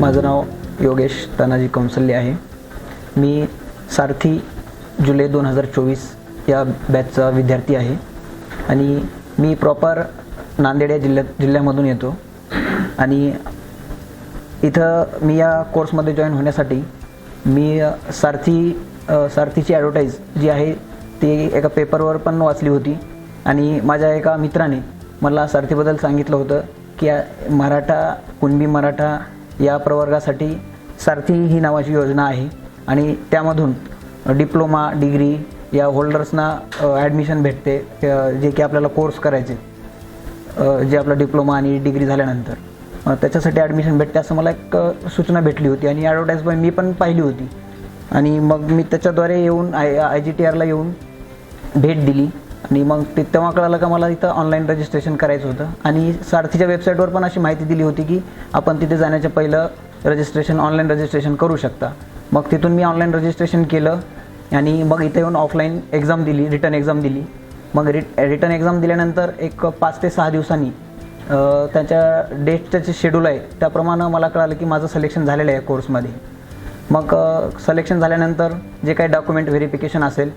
माझं नाव योगेश तानाजी कौंसल्य आहे. मी सारथी जुलै दोन हजार चोवीस या बॅचचा विद्यार्थी आहे. आणि मी प्रॉपर नांदेड या जिल्ह्यात जिल्ह्यामधून येतो. आणि इथं मी या कोर्समध्ये जॉईन होण्यासाठी मी सारथी सारथीची ॲडव्हर्टाईज जी आहे ती एका पेपरवर पण वाचली होती. आणि माझ्या एका मित्राने मला सारथीबद्दल सांगितलं होतं की मराठा कुणबी मराठा या प्रवर्गासाठी सारथी ही नावाची योजना आहे. आणि त्यामधून डिप्लोमा डिग्री या होल्डर्सना ॲडमिशन भेटते. जे की आपल्याला कोर्स करायचे. जे आपला डिप्लोमा आणि डिग्री झाल्यानंतर. त्याच्यासाठी ॲडमिशन भेटते असं मला एक सूचना भेटली होती. आणि ॲडव्हर्टाईजमेंट मी पण पाहिली होती. आणि मग मी त्याच्याद्वारे येऊन आय आय जी टी आरला येऊन भेट दिली. आणि मग ते तेव्हा कळालं का मला इथं ऑनलाईन रजिस्ट्रेशन करायचं होतं. आणि सारथीच्या वेबसाईटवर पण अशी माहिती दिली होती की आपण तिथे जाण्याच्या पहिलं रजिस्ट्रेशन ऑनलाईन रजिस्ट्रेशन करू शकता. मग तिथून मी ऑनलाईन रजिस्ट्रेशन केलं आणि मग इथे येऊन ऑफलाईन एक्झाम दिली रिटर्न एक्झाम दिली. मग रिट रिटर्न एक्झाम दिल्यानंतर एक पाच ते सहा दिवसांनी त्याच्या डेटचं जे शेड्यूल आहे. त्याप्रमाणे मला कळालं की माझं सिलेक्शन झालेलं आहे कोर्समध्ये मग सलेक्शन झाल्यानंतर जे काही डॉक्युमेंट व्हेरिफिकेशन असेल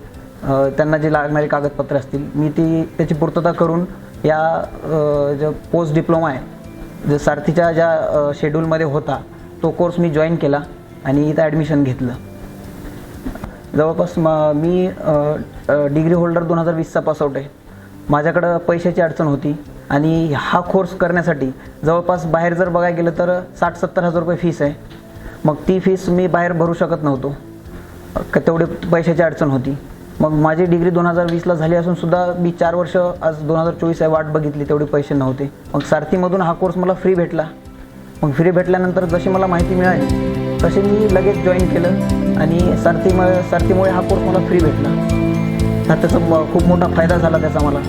त्यांना जे लागणारी कागदपत्रे असतील मी ती त्याची पूर्तता करून या जो पोस्ट डिप्लोमा आहे जो सारथीच्या ज्या शेड्यूलमध्ये होता तो कोर्स मी जॉईन केला आणि इथं ॲडमिशन घेतलं. जवळपास म मी डिग्री होल्डर दोन हजार वीसचा पासआउट आहे. माझ्याकडं पैशाची अडचण होती आणि हा कोर्स करण्यासाठी जवळपास बाहेर जर बघायला गेलं तर साठ सत्तर हजार रुपये फीस आहे. मग ती फीस मी बाहेर भरू शकत नव्हतो. तेवढी पैशाची अडचण होती. मग माझी डिग्री दोन हजार वीसला झाली असून सुद्धा मी चार वर्ष आज दोन हजार चोवीस आहे वाट बघितली तेवढे पैसे नव्हते. मग सारथीमधून हा कोर्स मला फ्री भेटला. मग फ्री भेटल्यानंतर जशी मला माहिती मिळाली तसे मी लगेच जॉईन केलं आणि सारथीमुळे सारथीमुळे हा कोर्स मला फ्री भेटला. तर त्याचा खूप मोठा फायदा झाला त्याचा मला.